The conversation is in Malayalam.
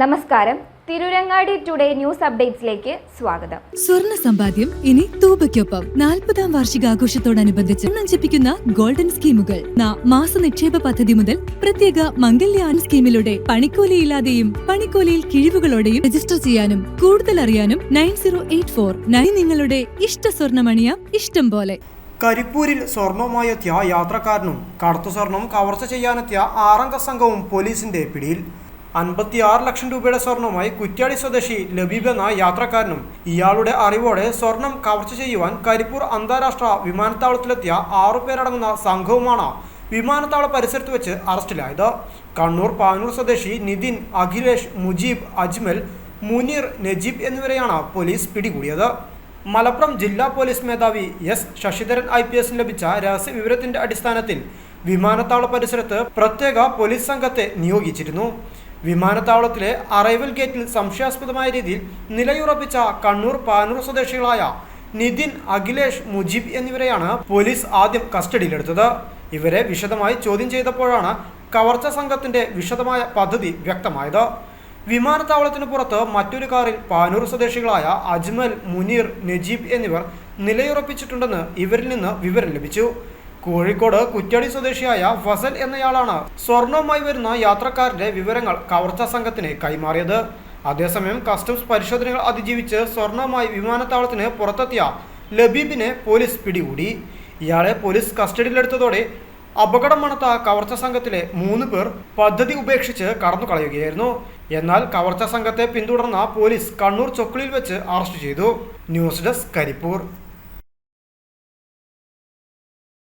നമസ്കാരം. തിരുരങ്ങാടി ടുഡേ ന്യൂസ് അപ്ഡേറ്റ്സിലേക്ക് സ്വാഗതം. സ്വർണ സമ്പാദ്യം ഇനി തൂബയ്ക്കൊപ്പം. നാൽപ്പതാം വാർഷികാഘോഷത്തോടനുബന്ധിച്ച് നഞ്ചിപ്പിക്കുന്ന ഗോൾഡൻ സ്കീമുകൾ. മാസ നിക്ഷേപ പദ്ധതി മുതൽ പ്രത്യേക മംഗല്യാൻ സ്കീമിലൂടെ പണിക്കൂലിയില്ലാതെയും പണിക്കൂലിയിൽ കിഴിവുകളോടെയും രജിസ്റ്റർ ചെയ്യാനും കൂടുതൽ അറിയാനും nine zero eight four nine നിങ്ങളുടെ ഇഷ്ട സ്വർണമണിയാം ഇഷ്ടം പോലെ. കരിപ്പൂരിൽ സ്വർണവുമായെത്തിയ യാത്രക്കാരനും കടത്തു സ്വർണം കവർച്ച ചെയ്യാനെത്തിയ ആറംഗ സംഘവും പോലീസിന്റെ പിടിയിൽ. അൻപത്തിയാറ് ലക്ഷം രൂപയുടെ സ്വർണവുമായി കുറ്റ്യാടി സ്വദേശി ലബീബ് എന്ന യാത്രക്കാരനും ഇയാളുടെ അറിവോടെ സ്വർണം കവർച്ച ചെയ്യുവാൻ കരിപ്പൂർ അന്താരാഷ്ട്ര വിമാനത്താവളത്തിലെത്തിയ ആറുപേരടങ്ങുന്ന സംഘവുമാണ് വിമാനത്താവള പരിസരത്ത് വെച്ച് അറസ്റ്റിലായത്. കണ്ണൂർ പാനൂർ സ്വദേശി നിതിൻ അഖിലേഷ് മുജീബ് അജ്മൽ മുനീർ നജീബ് എന്നിവരെയാണ് പോലീസ് പിടികൂടിയത്. മലപ്പുറം ജില്ലാ പോലീസ് മേധാവി എസ് ശശിധരൻ ഐ പി എസിന് ലഭിച്ച രഹസ്യവിവരത്തിന്റെ അടിസ്ഥാനത്തിൽ വിമാനത്താവള പരിസരത്ത് പ്രത്യേക പോലീസ് സംഘത്തെ നിയോഗിച്ചിരുന്നു. വിമാനത്താവളത്തിലെ അറൈവൽ ഗേറ്റിൽ സംശയാസ്പദമായ രീതിയിൽ നിലയുറപ്പിച്ച കണ്ണൂർ പാനൂർ സ്വദേശികളായ നിതിൻ അഖിലേഷ് മുജീബ് എന്നിവരെയാണ് പോലീസ് ആദ്യം കസ്റ്റഡിയിലെടുത്തത്. ഇവരെ വിശദമായി ചോദ്യം ചെയ്തപ്പോഴാണ് കവർച്ച സംഘത്തിന്റെ വിശദമായ പദ്ധതി വ്യക്തമായത്. വിമാനത്താവളത്തിന് പുറത്ത് മറ്റൊരു കാറിൽ പാനൂർ സ്വദേശികളായ അജ്മൽ മുനീർ നജീബ് എന്നിവർ നിലയുറപ്പിച്ചിട്ടുണ്ടെന്ന് ഇവരിൽ നിന്ന് വിവരം ലഭിച്ചു. കോഴിക്കോട് കുറ്റ്യാടി സ്വദേശിയായ ഫസൽ എന്നയാളാണ് സ്വർണവുമായി വരുന്ന യാത്രക്കാരന്റെ വിവരങ്ങൾ കവർച്ചാ സംഘത്തിന് കൈമാറിയത്. അതേസമയം കസ്റ്റംസ് പരിശോധനകൾ അതിജീവിച്ച് സ്വർണവുമായി വിമാനത്താവളത്തിന് പുറത്തെത്തിയ ലബീബിനെ പോലീസ് പിടികൂടി. ഇയാളെ പോലീസ് കസ്റ്റഡിയിലെടുത്തതോടെ അപകടം മണത്ത കവർച്ച സംഘത്തിലെ മൂന്ന് പേർ പദ്ധതി ഉപേക്ഷിച്ച് കടന്നു കളയുകയായിരുന്നു എന്നാൽ കവർച്ച സംഘത്തെ പിന്തുടർന്ന പോലീസ് കണ്ണൂർ ചൊക്ലിയിൽ വെച്ച് അറസ്റ്റ് ചെയ്തു. News desk Karipur.